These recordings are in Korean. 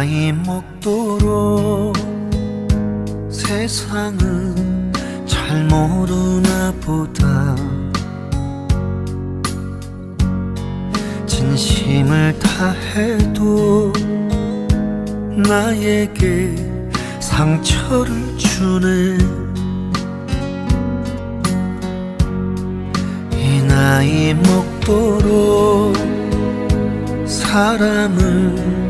나이 먹도록 세상은 잘 모르나 보다. 진심을 다해도 나에게 상처를 주네. 이 나이 먹도록 사람을 잘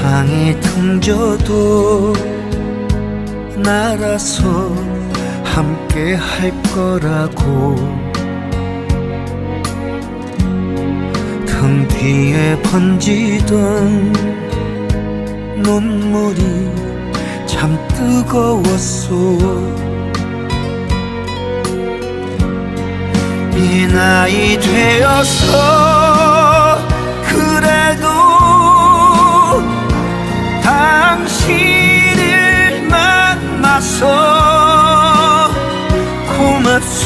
세상이 등져도 날아서 함께 할 거라고. 등 뒤에 번지던 눈물이 참 뜨거웠소. 이 나이 되어서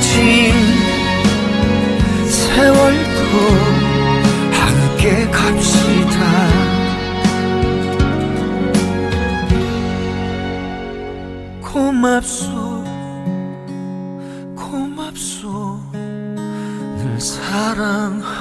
남겨진 세월도 함께 갑시다. 고맙소 고맙소. 늘 사랑하